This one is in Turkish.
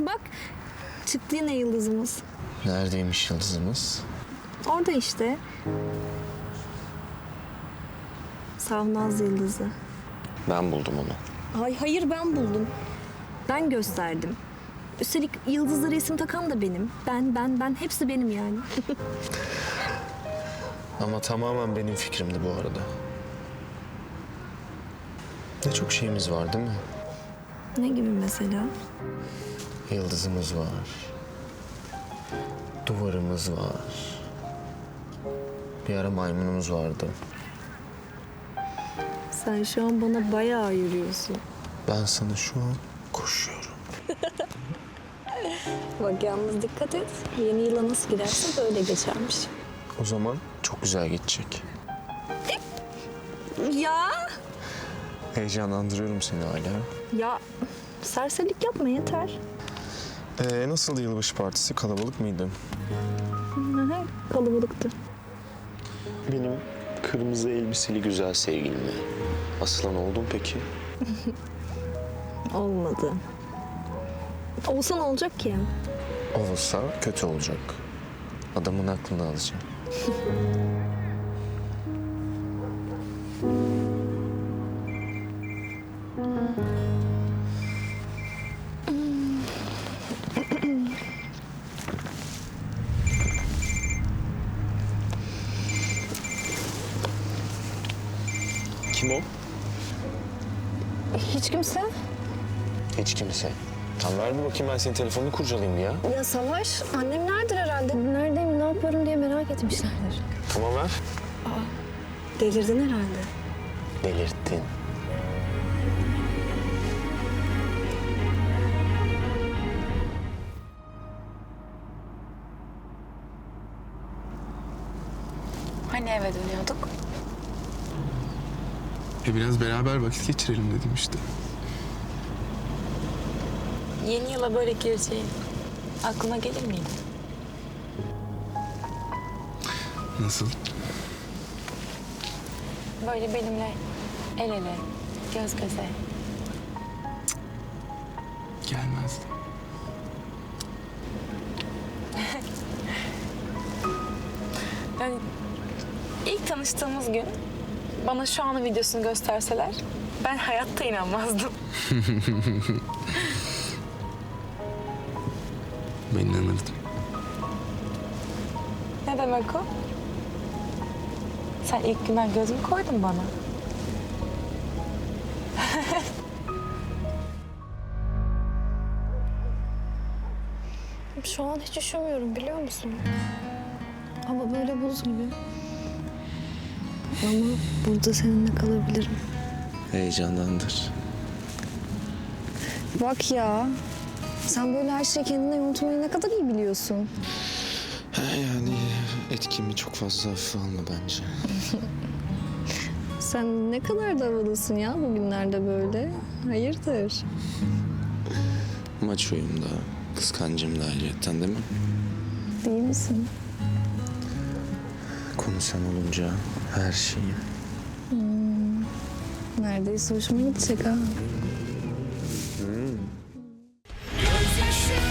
Bak çıktı yine yıldızımız. Neredeymiş yıldızımız? Orada işte. Savnaz yıldızı. Ben buldum onu. Ay hayır ben buldum. Ben gösterdim. Üstelik yıldızlı resim takan da benim. Ben, ben, ben. Hepsi benim yani. Ama tamamen benim fikrimdi bu arada. Ne çok şeyimiz var değil mi? ne gibi mesela? Yıldızımız var. Duvarımız var. Bir ara maymunumuz vardı. Sen şu an bana bayağı yürüyorsun. Ben sana şu an koşuyorum. Bak yalnız dikkat et. Yeni yıla nasıl giderse böyle geçermiş. O zaman çok güzel geçecek. Ya! Heyecanlandırıyorum seni hala. Ya serserilik yapma yeter. Ee, nasıldı yılbaşı partisi? Kalabalık mıydı? Kalabalıktı. Benim kırmızı elbiseli güzel sevgilimle. Asılan oldun peki? Olmadı. Olsa ne olacak ki? Olursa kötü olacak. Adamın aklını alacağım. Kim o? Hiç kimse. Hiç kimse. Tam ver bir bakayım ben senin telefonunu kurcalayayım ya. Ya Savaş, annem neredir herhalde? Neredeyim, ne yaparım diye merak etmişlerdir. Tamam ver. Delirdin herhalde. Delirttin. Hani eve dönüyorduk? E biraz beraber vakit geçirelim dedim işte. Yeni yıla böyle gireceğin aklına gelir miydi? Nasıl? Böyle benimle el ele, göz göze. Gelmezdi. Yani ilk tanıştığımız gün bana şu anın videosunu gösterseler ben hayatta inanmazdım. Ben inanırdım. Ne demek o? Sen ilk günden göz mü koydun bana? Şu an hiç üşümüyorum biliyor musun? Ama böyle buz gibi. Ama burada seninle kalabilirim. Heyecanlandır. Bak ya. Sen böyle her şeyi kendine unutmayı ne kadar iyi biliyorsun. Yani etkimi çok fazla hafife alma bence. Sen ne kadar da havalısın ya bugünlerde böyle. Hayırdır? Maçoyum da, kıskancım da ayrıyetten değil mi? Değil misin? Konu sen olunca her şeyim. Neredeyse hoşuma gidecek ha. Gözyaşım